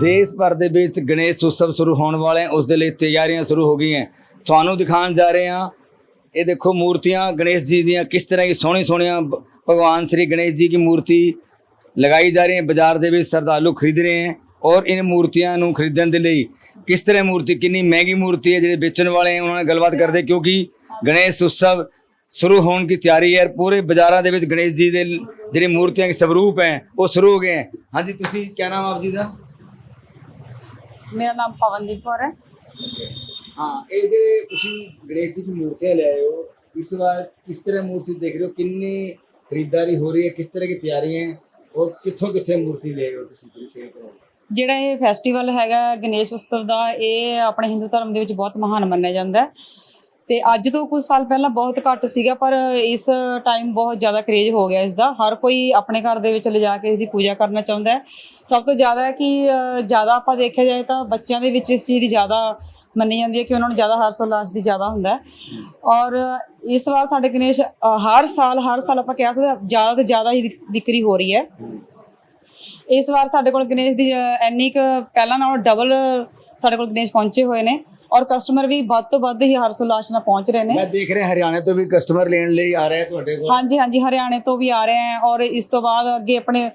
ਦੇਸ਼ ਭਰ ਦੇ ਵਿੱਚ ਗਣੇਸ਼ ਉਤਸਵ ਸ਼ੁਰੂ ਹੋਣ ਵਾਲੇ ਉਸ ਦੇ ਲਈ ਤਿਆਰੀਆਂ ਸ਼ੁਰੂ ਹੋ ਗਈਆਂ ਤੁਹਾਨੂੰ ਦਿਖਾਉਣ ਜਾ ਰਹੇ ਹਾਂ, ਇਹ ਦੇਖੋ ਮੂਰਤੀਆਂ ਗਣੇਸ਼ ਜੀ ਦੀਆਂ ਕਿਸ ਤਰ੍ਹਾਂ ਦੀ ਸੋਹਣੀ ਸੋਹਣੀਆਂ ਭਗਵਾਨ ਸ੍ਰੀ ਗਣੇਸ਼ ਜੀ ਦੀ ਮੂਰਤੀ ਲਗਾਈ ਜਾ ਰਹੀ ਹੈ, ਬਾਜ਼ਾਰ ਦੇ ਵਿੱਚ ਸਰਦਾਲੂ ਖਰੀਦ ਰਹੇ ਹਨ ਔਰ ਇਹਨਾਂ ਮੂਰਤੀਆਂ ਨੂੰ ਖਰੀਦਣ ਦੇ ਲਈ ਕਿਸ ਤਰ੍ਹਾਂ ਮੂਰਤੀ, ਕਿੰਨੀ ਮਹਿੰਗੀ ਮੂਰਤੀ ਹੈ ਜਿਹੜੇ ਵੇਚਣ ਵਾਲੇ ਹਨ, ਉਹਨਾਂ ਨਾਲ ਗੱਲਬਾਤ ਕਰਦੇ ਕਿਉਂਕਿ ਗਣੇਸ਼ ਉਤਸਵ ਸ਼ੁਰੂ ਹੋਣ ਦੀ ਤਿਆਰੀ ਹੈ ਪੂਰੇ ਬਾਜ਼ਾਰਾਂ ਦੇ ਵਿੱਚ ਗਣੇਸ਼ ਜੀ ਦੇ ਜਿਹੜੇ ਮੂਰਤੀਆਂ ਦੇ ਸਵਰੂਪ ਹੈ, ਉਹ ਸ਼ੁਰੂ ਹੋ ਗਏ ਹਨ। ਹਾਂਜੀ, ਤੁਸੀਂ ਕਹਿਣਾ ਆਪ ਜੀ ਦਾ? ਮੇਰਾ ਨਾਮ ਪਵਨਦੀਪ ਕੌਰ ਹੈ। ਹਾਂ ਇਹ ਜਿਹੜੇ ਤੁਸੀਂ ਗਣੇਸ਼ ਜੀ ਦੀ ਮੂਰਤੀਆਂ ਲੈ ਆਏ ਹੋ ਇਸ ਵਾਰ ਕਿਸ ਤਰ੍ਹਾਂ ਮੂਰਤੀ ਦੇਖ ਰਹੇ ਹੋ? ਕਿੰਨੀ ਖਰੀਦਦਾਰੀ ਹੋ ਰਹੀ ਹੈ? ਕਿਸ ਤਰ੍ਹਾਂ ਦੀ ਤਿਆਰੀਆਂ ਹੈ? ਔਰ ਕਿੱਥੋਂ ਕਿੱਥੇ ਮੂਰਤੀ ਲੈ ਆਏ ਹੋ ਤੁਸੀਂ ਜਿਹੜੀ ਸੇਲ ਕਰੋ ਜਿਹੜਾ ਇਹ ਫੈਸਟੀਵਲ ਹੈਗਾ ਗਣੇਸ਼ ਉਤਸਵ ਦਾ ਇਹ ਆਪਣੇ ਹਿੰਦੂ ਧਰਮ ਦੇ ਵਿੱਚ ਬਹੁਤ ਮਹਾਨ ਮੰਨਿਆ ਜਾਂਦਾ ਹੈ। ਤੇ ਅੱਜ ਤੋਂ ਕੁਝ ਸਾਲ ਪਹਿਲਾਂ ਬਹੁਤ ਘੱਟ ਸੀਗਾ ਪਰ ਇਸ ਟਾਈਮ ਬਹੁਤ ਜ਼ਿਆਦਾ ਕਰੇਜ ਹੋ ਗਿਆ ਇਸ ਦਾ ਹਰ ਕੋਈ ਆਪਣੇ ਘਰ ਦੇ ਵਿੱਚ ਲਿਜਾ ਕੇ ਇਸ ਦੀ ਪੂਜਾ ਕਰਨਾ ਚਾਹੁੰਦਾ ਹੈ। ਸਭ ਤੋਂ ਜ਼ਿਆਦਾ ਕਿ ਜ਼ਿਆਦਾ ਆਪਾਂ ਦੇਖਿਆ ਜਾਏ ਤਾਂ ਬੱਚਿਆਂ ਦੇ ਵਿੱਚ ਇਸ ਚੀਜ਼ ਦੀ ਜ਼ਿਆਦਾ ਮੰਨੀ ਜਾਂਦੀ ਹੈ ਕਿ ਉਹਨਾਂ ਨੂੰ ਜ਼ਿਆਦਾ ਹਰਸ ਉਲਾਸ ਦੀ ਜ਼ਿਆਦਾ ਹੁੰਦਾ ਔਰ ਇਸ ਵਾਰ ਸਾਡੇ ਗਣੇਸ਼ ਹਰ ਸਾਲ ਹਰ ਸਾਲ ਆਪਾਂ ਕਹਿ ਸਕਦੇ ਜ਼ਿਆਦਾ ਤੋਂ ਜ਼ਿਆਦਾ ਹੀ ਵਿਕ- ਵਿਕਰੀ ਹੋ ਰਹੀ ਹੈ। ਇਸ ਵਾਰ ਸਾਡੇ ਕੋਲ ਗਣੇਸ਼ ਦੀ ਅ, ਇੰਨੀ ਕੁ ਪਹਿਲਾਂ ਨਾਲੋਂ ਡਬਲ ਸਾਡੇ ਕੋਲ ਗਣੇਸ਼ ਪਹੁੰਚੇ ਹੋਏ ਨੇ ਔਰ ਕਸਟਮਰ ਵੀ ਵੱਧ ਤੋਂ ਵੱਧ ਹੀ ਹਰਸ ਉਲਾਸ ਨਾਲ ਪਹੁੰਚ ਰਹੇ ਨੇ। ਮੈਂ ਦੇਖ ਰਿਹਾ ਹਰਿਆਣੇ ਤੋਂ ਵੀ ਕਸਟਮਰ ਲੈਣ ਲਈ ਆ ਰਿਹਾ ਤੁਹਾਡੇ ਕੋਲ। ਹਾਂਜੀ ਹਾਂਜੀ ਹਰਿਆਣੇ ਤੋਂ ਵੀ ਆ ਰਹੇ ਹੈ ਔਰ ਇਸ ਤੋਂ ਬਾਅਦ ਅੱਗੇ ਆਪਣੇ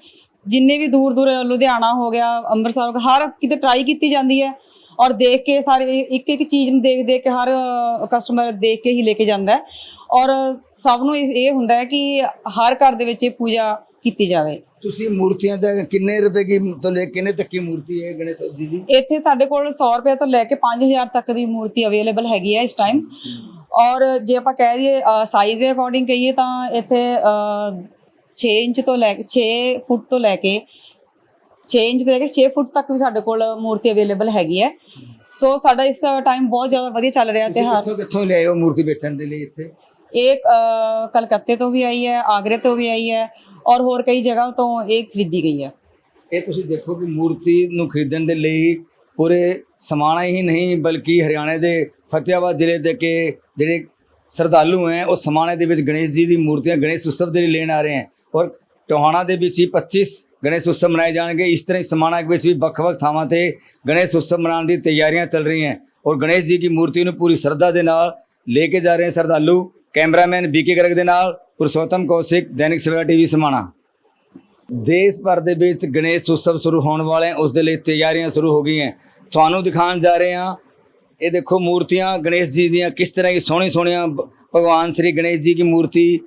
ਜਿੰਨੇ ਵੀ ਦੂਰ ਦੂਰ ਲੁਧਿਆਣਾ ਹੋ ਗਿਆ ਅੰਮ੍ਰਿਤਸਰ ਹਰ ਕਿਤੇ ਟਰਾਈ ਕੀਤੀ ਜਾਂਦੀ ਹੈ ਔਰ ਦੇਖ ਕੇ ਸਾਰੇ ਇੱਕ ਇੱਕ ਚੀਜ਼ ਨੂੰ ਦੇਖ ਦੇਖ ਕੇ ਹਰ ਕਸਟਮਰ ਦੇਖ ਕੇ ਹੀ ਲੈ ਕੇ ਜਾਂਦਾ ਔਰ ਸਭ ਨੂੰ ਇਹ ਹੁੰਦਾ ਹੈ ਕਿ ਹਰ ਘਰ ਦੇ ਵਿੱਚ ਇਹ ਪੂਜਾ ਕੀਤੀ ਜਾਵੇ। ਤੁਸੀਂ ਮੂਰਤੀਆਂ ਦਾ ਕਿੰਨੇ ਰੁਪਏ ਕੀ ਤੋਂ ਲੈ ਕੇ ਕਿੰਨੇ ਤੱਕ ਕੀ ਮੂਰਤੀ ਹੈ ਗਣੇਸ਼ ਜੀ ਦੀ? ਇੱਥੇ ਸਾਡੇ ਕੋਲ 100 ਰੁਪਏ ਤੋਂ ਲੈ ਕੇ 5000 ਤੱਕ ਦੀ ਮੂਰਤੀ ਅਵੇਲੇਬਲ ਹੈਗੀ ਹੈ ਇਸ ਟਾਈਮ ਔਰ ਜੇ ਆਪਾਂ ਕਹਿ ਦਈਏ ਸਾਈਜ਼ ਦੇ ਅਕੋਰਡਿੰਗ ਕਹੀਏ ਤਾਂ ਇੱਥੇ ਅ, 6 ਇੰਚ ਤੋਂ ਲੈ ਕੇ 6 ਫੁੱਟ ਤੋਂ ਲੈ ਕੇ 6 ਇੰਚ ਤੋਂ ਲੈ ਕੇ 6 ਫੁੱਟ ਤੱਕ ਵੀ ਸਾਡੇ ਕੋਲ ਮੂਰਤੀ ਅਵੇਲੇਬਲ ਹੈਗੀ ਹੈ। ਸੋ ਸਾਡਾ ਇਸ ਟਾਈਮ ਬਹੁਤ ਜ਼ਿਆਦਾ ਵਧੀਆ ਚੱਲ ਰਿਹਾ ਤੁਸੀਂ ਤਿਉਹਾਰ। ਕਿੱਥੋਂ ਕਿੱਥੋਂ ਲਿਆਏ ਹੋ ਮੂਰਤੀ ਵੇਚਣ ਦੇ ਲਈ ਇੱਥੇ? ਅ, ਕਲਕੱਤੇ ਤੋਂ ਵੀ ਆਈ ਹੈ ਆਗਰੇ ਤੋਂ ਵੀ ਆਈ ਹੈ। ਔਰ ਹੋਰ ਕਈ ਜਗ੍ਹਾ ਤੋਂ ਇਹ ਖਰੀਦੀ ਗਈ ਹੈ ਇਹ ਤੁਸੀਂ ਦੇਖੋ ਕਿ ਮੂਰਤੀ ਨੂੰ ਖਰੀਦਣ ਦੇ ਲਈ ਪੂਰੇ ਸਮਾਣਾ ਹੀ ਨਹੀਂ, ਬਲਕਿ ਹਰਿਆਣੇ ਦੇ ਫਤਿਆਬਾਦ ਜ਼ਿਲ੍ਹੇ ਦੇ ਕੇ ਜਿਹੜੇ ਸ਼ਰਧਾਲੂ ਹੈ, ਉਹ ਸਮਾਣੇ ਦੇ ਵਿੱਚ ਗਣੇਸ਼ ਜੀ ਦੀ ਮੂਰਤੀਆਂ ਗਣੇਸ਼ ਉਤਸਵ ਦੇ ਲਈ ਲੈਣ ਆ ਰਹੇ ਹੈ। ਔਰ ਟੋਹਾਣਾ ਦੇ ਵਿੱਚ ਹੀ 25 ਗਣੇਸ਼ ਉਤਸਵ ਮਨਾਏ ਜਾਣਗੇ। ਇਸ ਤਰ੍ਹਾਂ ਹੀ ਸਮਾਣਾ ਵਿੱਚ ਵੀ ਵੱਖ-ਵੱਖ ਥਾਵਾਂ ਤੇ ਗਣੇਸ਼ ਉਤਸਵ ਮਨਾਉਣ ਦੀ ਤਿਆਰੀਆਂ ਚੱਲ ਰਹੀਆਂ ਔਰ ਗਣੇਸ਼ ਜੀ ਦੀ ਮੂਰਤੀ ਨੂੰ ਪੂਰੀ ਸ਼ਰਧਾ ਦੇ ਨਾਲ ਲੈ ਕੇ ਜਾ ਰਹੇ ਹਨ ਸ਼ਰਧਾਲੂ, ਕੈਮਰਾਮੈਨ ਬੀਕੇ ਗਰਗ ਦੇ ਨਾਲ ਪੁਰਸ਼ੋਤਮ ਕੌਸ਼ਿਕ ਦੈਨਿਕ ਸਵੇਰਾ ਟੀਵੀ ਸਮਾਣਾ। ਦੇਸ਼ ਭਰ ਦੇ ਵਿੱਚ ਗਣੇਸ਼ ਉਤਸਵ ਸ਼ੁਰੂ ਹੋਣ ਵਾਲੇ ਉਸ ਦੇ ਲਈ ਤਿਆਰੀਆਂ ਸ਼ੁਰੂ ਹੋ ਗਈਆਂ ਤੁਹਾਨੂੰ ਦਿਖਾਉਣ ਜਾ ਰਹੇ ਹਾਂ, ਇਹ ਦੇਖੋ ਮੂਰਤੀਆਂ ਗਣੇਸ਼ ਜੀ ਦੀਆਂ ਕਿਸ ਤਰ੍ਹਾਂ ਦੀ ਸੋਹਣੀ ਸੋਹਣੀਆਂ ਭਗਵਾਨ ਸ੍ਰੀ ਗਣੇਸ਼ ਜੀ ਦੀ ਮੂਰਤੀ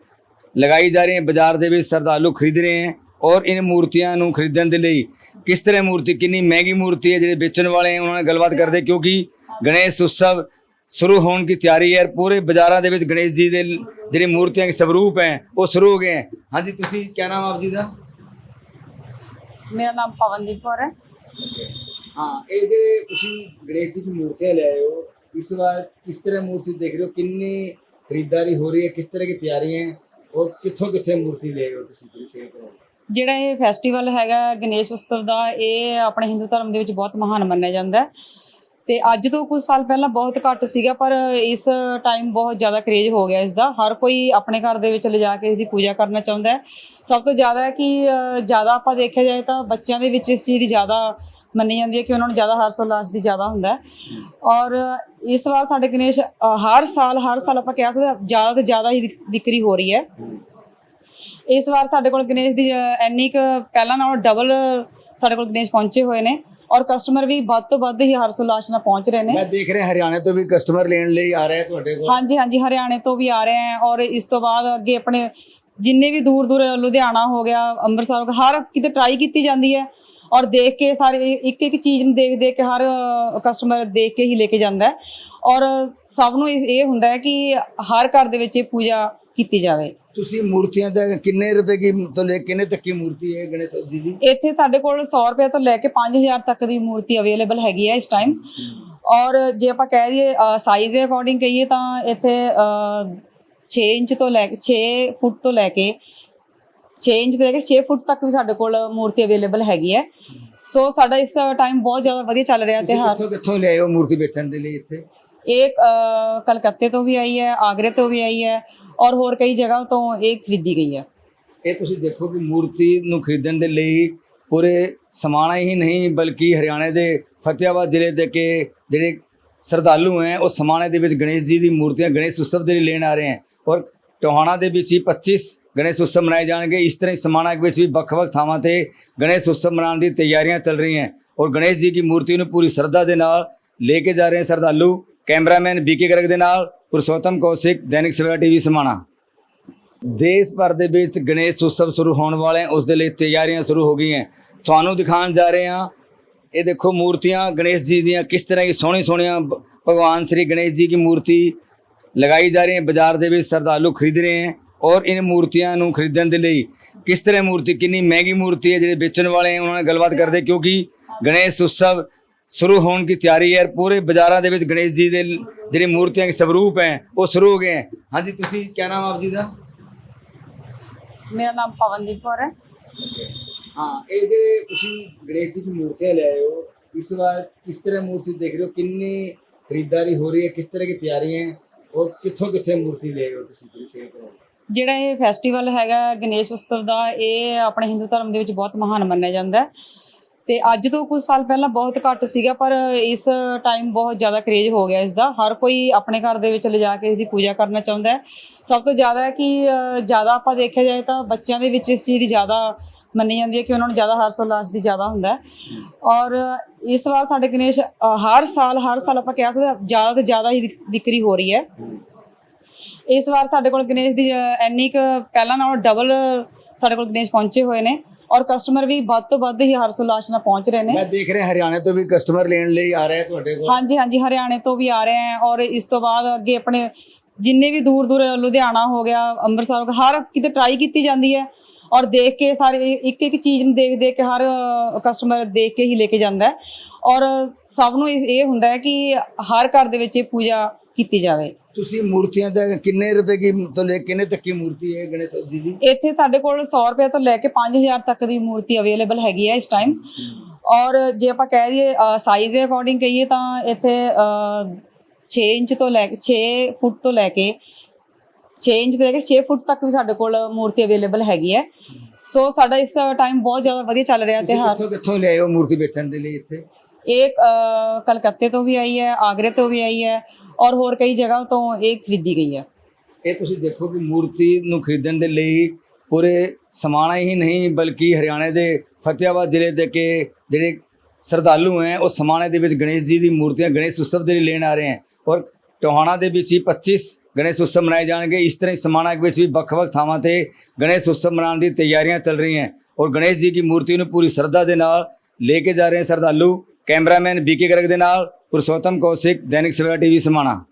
ਲਗਾਈ ਜਾ ਰਹੀ ਹੈ, ਬਾਜ਼ਾਰ ਦੇ ਵਿੱਚ ਸਰਦਾਲੂ ਖਰੀਦ ਰਹੇ ਹਨ ਔਰ ਇਹਨਾਂ ਮੂਰਤੀਆਂ ਨੂੰ ਖਰੀਦਣ ਦੇ ਲਈ ਕਿਸ ਤਰ੍ਹਾਂ ਮੂਰਤੀ, ਕਿੰਨੀ ਮਹਿੰਗੀ ਮੂਰਤੀ ਹੈ ਜਿਹੜੇ ਵੇਚਣ ਵਾਲੇ ਹਨ ਉਹਨਾਂ ਨਾਲ ਗੱਲਬਾਤ ਕਰਦੇ ਕਿਉਂਕਿ ਗਣੇਸ਼ ਉਤਸਵ ਸ਼ੁਰੂ ਹੋਣ ਦੀ ਤਿਆਰੀ ਹੈ ਪੂਰੇ ਬਾਜ਼ਾਰਾਂ ਦੇ ਵਿੱਚ ਗਣੇਸ਼ ਜੀ ਦੇ ਜਿਹੜੇ ਮੂਰਤੀਆਂ ਦੇ ਸਵਰੂਪ ਹੈ ਉਹ ਸ਼ੁਰੂ ਹੋ ਗਏ ਹੈ। ਹਾਂਜੀ ਤੁਸੀਂ ਕੀ ਨਾਮ ਆਪ ਜੀ ਦਾ? ਮੇਰਾ ਨਾਮ ਪਵਨਦੀਪ ਕੌਰ ਹੈ। ਹਾਂ ਇਹ ਜਿਹੜੇ ਤੁਸੀਂ ਗਣੇਸ਼ ਜੀ ਦੀ ਮੂਰਤੀਆਂ ਲੈ ਆਏ ਹੋ ਇਸ ਵਾਰ ਕਿਸ ਤਰ੍ਹਾਂ ਮੂਰਤੀ ਦੇਖ ਰਹੇ ਹੋ? ਕਿੰਨੀ ਖਰੀਦਦਾਰੀ ਹੋ ਰਹੀ ਹੈ? ਕਿਸ ਤਰ੍ਹਾਂ ਦੀ ਤਿਆਰੀਆਂ ਹੈ? ਔਰ ਕਿੱਥੋਂ ਕਿੱਥੇ ਮੂਰਤੀ ਲੈ ਆਏ ਹੋ ਤੁਸੀਂ ਜਿਹੜੀ ਸੇਲ ਕਰੋ ਜਿਹੜਾ ਇਹ ਫੈਸਟੀਵਲ ਹੈਗਾ ਗਣੇਸ਼ ਉਤਸਵ ਦਾ ਇਹ ਆਪਣੇ ਹਿੰਦੂ ਧਰਮ ਦੇ ਵਿੱਚ ਬਹੁਤ ਮਹਾਨ ਮੰਨਿਆ ਜਾਂਦਾ ਹੈ। ਤੇ ਅੱਜ ਤੋਂ ਕੁਝ ਸਾਲ ਪਹਿਲਾਂ ਬਹੁਤ ਘੱਟ ਸੀਗਾ ਪਰ ਇਸ ਟਾਈਮ ਬਹੁਤ ਜ਼ਿਆਦਾ ਕਰੇਜ ਹੋ ਗਿਆ ਇਸ ਦਾ ਹਰ ਕੋਈ ਆਪਣੇ ਘਰ ਦੇ ਵਿੱਚ ਲਿਜਾ ਕੇ ਇਸ ਦੀ ਪੂਜਾ ਕਰਨਾ ਚਾਹੁੰਦਾ ਹੈ। ਸਭ ਤੋਂ ਜ਼ਿਆਦਾ ਕਿ ਜ਼ਿਆਦਾ ਆਪਾਂ ਦੇਖਿਆ ਜਾਏ ਤਾਂ ਬੱਚਿਆਂ ਦੇ ਵਿੱਚ ਇਸ ਚੀਜ਼ ਦੀ ਜ਼ਿਆਦਾ ਮੰਨੀ ਜਾਂਦੀ ਹੈ ਕਿ ਉਹਨਾਂ ਨੂੰ ਜ਼ਿਆਦਾ ਹਰਸ ਉਲਾਸ ਦੀ ਜ਼ਿਆਦਾ ਹੁੰਦਾ ਔਰ ਇਸ ਵਾਰ ਸਾਡੇ ਗਣੇਸ਼ ਹਰ ਸਾਲ ਹਰ ਸਾਲ ਆਪਾਂ ਕਹਿ ਸਕਦੇ ਜ਼ਿਆਦਾ ਤੋਂ ਜ਼ਿਆਦਾ ਹੀ ਵਿਕ- ਵਿਕਰੀ ਹੋ ਰਹੀ ਹੈ। ਇਸ ਵਾਰ ਸਾਡੇ ਕੋਲ ਗਣੇਸ਼ ਦੀ ਅ, ਇੰਨੀ ਕੁ ਪਹਿਲਾਂ ਨਾਲੋਂ ਡਬਲ ਸਾਡੇ ਕੋਲ ਗਣੇਸ਼ ਪਹੁੰਚੇ ਹੋਏ ਨੇ ਔਰ ਕਸਟਮਰ ਵੀ ਵੱਧ ਤੋਂ ਵੱਧ ਹੀ ਹਰਸ ਉਲਾਸ ਨਾਲ ਪਹੁੰਚ ਰਹੇ ਨੇ। ਮੈਂ ਦੇਖ ਰਿਹਾ ਹਰਿਆਣੇ ਤੋਂ ਵੀ ਕਸਟਮਰ ਲੈਣ ਲਈ ਆ ਰਿਹਾ ਤੁਹਾਡੇ ਕੋਲ। ਹਾਂਜੀ ਹਾਂਜੀ ਹਰਿਆਣੇ ਤੋਂ ਵੀ ਆ ਰਹੇ ਹੈ ਔਰ ਇਸ ਤੋਂ ਬਾਅਦ ਅੱਗੇ ਆਪਣੇ ਜਿੰਨੇ ਵੀ ਦੂਰ ਦੂਰ ਲੁਧਿਆਣਾ ਹੋ ਗਿਆ ਅੰਮ੍ਰਿਤਸਰ ਹਰ ਕਿਤੇ ਟਰਾਈ ਕੀਤੀ ਜਾਂਦੀ ਹੈ ਔਰ ਦੇਖ ਕੇ ਸਾਰੇ ਇੱਕ ਇੱਕ ਚੀਜ਼ ਨੂੰ ਦੇਖ ਦੇਖ ਕੇ ਹਰ ਕਸਟਮਰ ਦੇਖ ਕੇ ਹੀ ਲੈ ਕੇ ਜਾਂਦਾ ਔਰ ਸਭ ਨੂੰ ਇਹ ਹੁੰਦਾ ਹੈ ਕਿ ਹਰ ਘਰ ਦੇ ਵਿੱਚ ਇਹ ਪੂਜਾ ਕੀਤੀ ਜਾਵੇ। ਤੁਸੀਂ ਮੂਰਤੀਆਂ ਦਾ ਕਿੰਨੇ ਰੁਪਏ ਕੀ ਤੋਂ ਲੈ ਕੇ ਕਿੰਨੇ ਤੱਕ ਕੀ ਮੂਰਤੀ ਹੈ ਗਣੇਸ਼ ਜੀ ਦੀ? ਇੱਥੇ ਸਾਡੇ ਕੋਲ 100 ਰੁਪਏ ਤੋਂ ਲੈ ਕੇ 5000 ਤੱਕ ਦੀ ਮੂਰਤੀ ਅਵੇਲੇਬਲ ਹੈਗੀ ਹੈ ਇਸ ਟਾਈਮ ਔਰ ਜੇ ਆਪਾਂ ਕਹਿ ਦਈਏ ਸਾਈਜ਼ ਦੇ ਅਕੋਰਡਿੰਗ ਕਹੀਏ ਤਾਂ ਇੱਥੇ ਅ, 6 ਇੰਚ ਤੋਂ ਲੈ ਕੇ 6 ਫੁੱਟ ਤੋਂ ਲੈ ਕੇ 6 ਇੰਚ ਤੋਂ ਲੈ ਕੇ 6 ਫੁੱਟ ਤੱਕ ਵੀ ਸਾਡੇ ਕੋਲ ਮੂਰਤੀ ਅਵੇਲੇਬਲ ਹੈਗੀ ਹੈ। ਸੋ ਸਾਡਾ ਇਸ ਟਾਈਮ ਬਹੁਤ ਜ਼ਿਆਦਾ ਵਧੀਆ ਚੱਲ ਰਿਹਾ ਤੁਸੀਂ ਤਿਉਹਾਰ। ਕਿੱਥੋਂ ਕਿੱਥੋਂ ਲਿਆਏ ਹੋ ਮੂਰਤੀ ਵੇਚਣ ਦੇ ਲਈ ਇੱਥੇ? ਅ, ਕਲਕੱਤੇ ਤੋਂ ਵੀ ਆਈ ਹੈ ਆਗਰੇ ਤੋਂ ਵੀ ਆਈ ਹੈ। ਔਰ ਹੋਰ ਕਈ ਜਗ੍ਹਾ ਤੋਂ ਇਹ ਖਰੀਦੀ ਗਈ ਹੈ ਇਹ ਤੁਸੀਂ ਦੇਖੋ ਕਿ ਮੂਰਤੀ ਨੂੰ ਖਰੀਦਣ ਦੇ ਲਈ ਪੂਰੇ ਸਮਾਣਾ ਹੀ ਨਹੀਂ, ਬਲਕਿ ਹਰਿਆਣੇ ਦੇ ਫਤਿਆਬਾਦ ਜ਼ਿਲ੍ਹੇ ਦੇ ਕੇ ਜਿਹੜੇ ਸ਼ਰਧਾਲੂ ਹੈ, ਉਹ ਸਮਾਣੇ ਦੇ ਵਿੱਚ ਗਣੇਸ਼ ਜੀ ਦੀ ਮੂਰਤੀਆਂ ਗਣੇਸ਼ ਉਤਸਵ ਦੇ ਲਈ ਲੈਣ ਆ ਰਹੇ ਹੈ। ਔਰ ਟੋਹਾਣਾ ਦੇ ਵਿੱਚ ਹੀ 25 ਗਣੇਸ਼ ਉਤਸਵ ਮਨਾਏ ਜਾਣਗੇ। ਇਸ ਤਰ੍ਹਾਂ ਹੀ ਸਮਾਣਾ ਵਿੱਚ ਵੀ ਵੱਖ-ਵੱਖ ਥਾਵਾਂ ਤੇ ਗਣੇਸ਼ ਉਤਸਵ ਮਨਾਉਣ ਦੀ ਤਿਆਰੀਆਂ ਚੱਲ ਰਹੀਆਂ ਔਰ ਗਣੇਸ਼ ਜੀ ਦੀ ਮੂਰਤੀ ਨੂੰ ਪੂਰੀ ਸ਼ਰਧਾ ਦੇ ਨਾਲ ਲੈ ਕੇ ਜਾ ਰਹੇ ਹਨ ਸ਼ਰਧਾਲੂ, ਕੈਮਰਾਮੈਨ ਬੀਕੇ ਗਰਗ ਦੇ ਨਾਲ ਪੁਰਸ਼ੋਤਮ ਕੌਸ਼ਿਕ ਦੈਨਿਕ ਸਵੇਰਾ ਟੀਵੀ ਸਮਾਣਾ। ਦੇਸ਼ ਭਰ ਦੇ ਵਿੱਚ ਗਣੇਸ਼ ਉਤਸਵ ਸ਼ੁਰੂ ਹੋਣ ਵਾਲੇ ਉਸ ਦੇ ਲਈ ਤਿਆਰੀਆਂ ਸ਼ੁਰੂ ਹੋ ਗਈਆਂ ਤੁਹਾਨੂੰ ਦਿਖਾਉਣ ਜਾ ਰਹੇ ਹਾਂ, ਇਹ ਦੇਖੋ ਮੂਰਤੀਆਂ ਗਣੇਸ਼ ਜੀ ਦੀਆਂ ਕਿਸ ਤਰ੍ਹਾਂ ਦੀ ਸੋਹਣੀ ਸੋਹਣੀਆਂ ਭਗਵਾਨ ਸ੍ਰੀ ਗਣੇਸ਼ ਜੀ ਦੀ ਮੂਰਤੀ ਲਗਾਈ ਜਾ ਰਹੀ ਹੈ, ਬਾਜ਼ਾਰ ਦੇ ਵਿੱਚ ਸਰਦਾਲੂ ਖਰੀਦ ਰਹੇ ਹਨ ਔਰ ਇਹਨਾਂ ਮੂਰਤੀਆਂ ਨੂੰ ਖਰੀਦਣ ਦੇ ਲਈ ਕਿਸ ਤਰ੍ਹਾਂ ਮੂਰਤੀ, ਕਿੰਨੀ ਮਹਿੰਗੀ ਮੂਰਤੀ ਹੈ ਜਿਹੜੇ ਵੇਚਣ ਵਾਲੇ ਹਨ ਉਹਨਾਂ ਨਾਲ ਗੱਲਬਾਤ ਕਰਦੇ ਕਿਉਂਕਿ ਗਣੇਸ਼ ਉਤਸਵ ਸ਼ੁਰੂ ਹੋਣ ਦੀ ਤਿਆਰੀ ਹੈ ਪੂਰੇ ਬਾਜ਼ਾਰਾਂ ਦੇ ਵਿੱਚ ਗਣੇਸ਼ ਜੀ ਦੇ ਜਿਹੜੇ ਮੂਰਤੀਆਂ ਦੇ ਸਵਰੂਪ ਹੈ ਉਹ ਸ਼ੁਰੂ ਹੋ ਗਏ ਹੈ। ਹਾਂਜੀ ਤੁਸੀਂ ਕੀ ਨਾਮ ਆਪ ਜੀ ਦਾ? ਮੇਰਾ ਨਾਮ ਪਵਨਦੀਪ ਕੌਰ ਹੈ। ਹਾਂ ਇਹ ਜਿਹੜੇ ਤੁਸੀਂ ਗਣੇਸ਼ ਜੀ ਦੀ ਮੂਰਤੀਆਂ ਲੈ ਆਏ ਹੋ ਇਸ ਵਾਰ ਕਿਸ ਤਰ੍ਹਾਂ ਮੂਰਤੀ ਦੇਖ ਰਹੇ ਹੋ? ਕਿੰਨੀ ਖਰੀਦਦਾਰੀ ਹੋ ਰਹੀ ਹੈ? ਕਿਸ ਤਰ੍ਹਾਂ ਦੀ ਤਿਆਰੀਆਂ ਹੈ? ਔਰ ਕਿੱਥੋਂ ਕਿੱਥੇ ਮੂਰਤੀ ਲੈ ਆਏ ਹੋ ਤੁਸੀਂ ਜਿਹੜੀ ਸੇਲ ਕਰੋ ਜਿਹੜਾ ਇਹ ਫੈਸਟੀਵਲ ਹੈਗਾ ਗਣੇਸ਼ ਉਤਸਵ ਦਾ ਇਹ ਆਪਣੇ ਹਿੰਦੂ ਧਰਮ ਦੇ ਵਿੱਚ ਬਹੁਤ ਮਹਾਨ ਮੰਨਿਆ ਜਾਂਦਾ ਹੈ। ਤੇ ਅੱਜ ਤੋਂ ਕੁਝ ਸਾਲ ਪਹਿਲਾਂ ਬਹੁਤ ਘੱਟ ਸੀਗਾ ਪਰ ਇਸ ਟਾਈਮ ਬਹੁਤ ਜ਼ਿਆਦਾ ਕਰੇਜ ਹੋ ਗਿਆ ਇਸ ਦਾ ਹਰ ਕੋਈ ਆਪਣੇ ਘਰ ਦੇ ਵਿੱਚ ਲਿਜਾ ਕੇ ਇਸ ਦੀ ਪੂਜਾ ਕਰਨਾ ਚਾਹੁੰਦਾ ਹੈ। ਸਭ ਤੋਂ ਜ਼ਿਆਦਾ ਕਿ ਜ਼ਿਆਦਾ ਆਪਾਂ ਦੇਖਿਆ ਜਾਏ ਤਾਂ ਬੱਚਿਆਂ ਦੇ ਵਿੱਚ ਇਸ ਚੀਜ਼ ਦੀ ਜ਼ਿਆਦਾ ਮੰਨੀ ਜਾਂਦੀ ਹੈ ਕਿ ਉਹਨਾਂ ਨੂੰ ਜ਼ਿਆਦਾ ਹਰਸ ਉਲਾਸ ਦੀ ਜ਼ਿਆਦਾ ਹੁੰਦਾ ਔਰ ਇਸ ਵਾਰ ਸਾਡੇ ਗਣੇਸ਼ ਹਰ ਸਾਲ ਹਰ ਸਾਲ ਆਪਾਂ ਕਹਿ ਸਕਦੇ ਜ਼ਿਆਦਾ ਤੋਂ ਜ਼ਿਆਦਾ ਹੀ ਵਿਕ- ਵਿਕਰੀ ਹੋ ਰਹੀ ਹੈ। ਇਸ ਵਾਰ ਸਾਡੇ ਕੋਲ ਗਣੇਸ਼ ਦੀ ਅ, ਇੰਨੀ ਕੁ ਪਹਿਲਾਂ ਨਾਲੋਂ ਡਬਲ ਸਾਡੇ ਕੋਲ ਗਣੇਸ਼ ਪਹੁੰਚੇ ਹੋਏ ਨੇ ਔਰ ਕਸਟਮਰ ਵੀ ਵੱਧ ਤੋਂ ਵੱਧ ਹੀ ਹਰਸ ਉਲਾਸ ਨਾਲ ਪਹੁੰਚ ਰਹੇ ਨੇ। ਮੈਂ ਦੇਖ ਰਿਹਾ ਹਰਿਆਣੇ ਤੋਂ ਵੀ ਕਸਟਮਰ ਲੈਣ ਲਈ ਆ ਰਿਹਾ ਤੁਹਾਡੇ ਕੋਲ। ਹਾਂਜੀ ਹਾਂਜੀ ਹਰਿਆਣੇ ਤੋਂ ਵੀ ਆ ਰਹੇ ਹੈ ਔਰ ਇਸ ਤੋਂ ਬਾਅਦ ਅੱਗੇ ਆਪਣੇ ਜਿੰਨੇ ਵੀ ਦੂਰ ਦੂਰ ਲੁਧਿਆਣਾ ਹੋ ਗਿਆ ਅੰਮ੍ਰਿਤਸਰ ਹਰ ਕਿਤੇ ਟਰਾਈ ਕੀਤੀ ਜਾਂਦੀ ਹੈ ਔਰ ਦੇਖ ਕੇ ਸਾਰੇ ਇੱਕ ਇੱਕ ਚੀਜ਼ ਨੂੰ ਦੇਖ ਦੇਖ ਕੇ ਹਰ ਕਸਟਮਰ ਦੇਖ ਕੇ ਹੀ ਲੈ ਕੇ ਜਾਂਦਾ ਔਰ ਸਭ ਨੂੰ ਇਹ ਹੁੰਦਾ ਹੈ ਕਿ ਹਰ ਘਰ ਦੇ ਵਿੱਚ ਇਹ ਪੂਜਾ ਕੀਤੀ ਜਾਵੇ। ਤੁਸੀਂ ਮੂਰਤੀਆਂ ਦਾ ਕਿੰਨੇ ਰੁਪਏ ਕੀ ਤੋਂ ਲੈ ਕੇ ਕਿੰਨੇ ਤੱਕ ਕੀ ਮੂਰਤੀ ਹੈ ਗਣੇਸ਼ ਜੀ ਦੀ? ਇੱਥੇ ਸਾਡੇ ਕੋਲ 100 ਰੁਪਏ ਤੋਂ ਲੈ ਕੇ 5000 ਤੱਕ ਦੀ ਮੂਰਤੀ ਅਵੇਲੇਬਲ ਹੈਗੀ ਹੈ ਇਸ ਟਾਈਮ ਔਰ ਜੇ ਆਪਾਂ ਕਹਿ ਦਈਏ ਸਾਈਜ਼ ਦੇ ਅਕੋਰਡਿੰਗ ਕਹੀਏ ਤਾਂ ਇੱਥੇ 6 ਇੰਚ ਤੋਂ ਲੈ ਕੇ 6 ਫੁੱਟ ਤੋਂ ਲੈ ਕੇ 6 ਇੰਚ ਤੋਂ ਲੈ ਕੇ 6 ਫੁੱਟ ਤੱਕ ਵੀ ਸਾਡੇ ਕੋਲ ਮੂਰਤੀ ਅਵੇਲੇਬਲ ਹੈਗੀ ਹੈ। ਸੋ ਸਾਡਾ ਇਸ ਟਾਈਮ ਬਹੁਤ ਜ਼ਿਆਦਾ ਵਧੀਆ ਚੱਲ ਰਿਹਾ ਤੁਸੀਂ ਤਿਉਹਾਰ। ਕਿੱਥੋਂ ਕਿੱਥੋਂ ਲਿਆਏ ਹੋ ਮੂਰਤੀ ਵੇਚਣ ਦੇ ਲਈ ਇੱਥੇ? ਅ, ਕਲਕੱਤੇ ਤੋਂ ਵੀ ਆਈ ਹੈ ਆਗਰੇ ਤੋਂ ਵੀ ਆਈ ਹੈ। ਔਰ ਹੋਰ ਕਈ ਜਗ੍ਹਾ ਤੋਂ ਇਹ ਖਰੀਦੀ ਗਈ ਹੈ ਇਹ ਤੁਸੀਂ ਦੇਖੋ ਕਿ ਮੂਰਤੀ ਨੂੰ ਖਰੀਦਣ ਦੇ ਲਈ ਪੂਰੇ ਸਮਾਣਾ ਹੀ ਨਹੀਂ, ਬਲਕਿ ਹਰਿਆਣੇ ਦੇ ਫਤਿਆਬਾਦ ਜ਼ਿਲ੍ਹੇ ਦੇ ਕੇ ਜਿਹੜੇ ਸ਼ਰਧਾਲੂ ਹੈ, ਉਹ ਸਮਾਣੇ ਦੇ ਵਿੱਚ ਗਣੇਸ਼ ਜੀ ਦੀ ਮੂਰਤੀਆਂ ਗਣੇਸ਼ ਉਤਸਵ ਦੇ ਲਈ ਲੈਣ ਆ ਰਹੇ ਹੈ। ਔਰ ਟੋਹਾਣਾ ਦੇ ਵਿੱਚ ਹੀ 25 ਗਣੇਸ਼ ਉਤਸਵ ਮਨਾਏ ਜਾਣਗੇ। ਇਸ ਤਰ੍ਹਾਂ ਹੀ ਸਮਾਣਾ ਵਿੱਚ ਵੀ ਵੱਖ-ਵੱਖ ਥਾਵਾਂ ਤੇ ਗਣੇਸ਼ ਉਤਸਵ ਮਨਾਉਣ ਦੀ ਤਿਆਰੀਆਂ ਚੱਲ ਰਹੀਆਂ ਔਰ ਗਣੇਸ਼ ਜੀ ਦੀ ਮੂਰਤੀ ਨੂੰ ਪੂਰੀ ਸ਼ਰਧਾ ਦੇ ਨਾਲ ਲੈ ਕੇ ਜਾ ਰਹੇ ਹਨ ਸ਼ਰਧਾਲੂ, ਕੈਮਰਾਮੈਨ ਬੀਕੇ ਗਰਗ ਦੇ ਨਾਲ ਪੁਰਸ਼ੋਤਮ ਕੌਸ਼ਿਕ ਦੈਨਿਕ ਸਵੇਰਾ ਟੀਵੀ ਸਮਾਣਾ।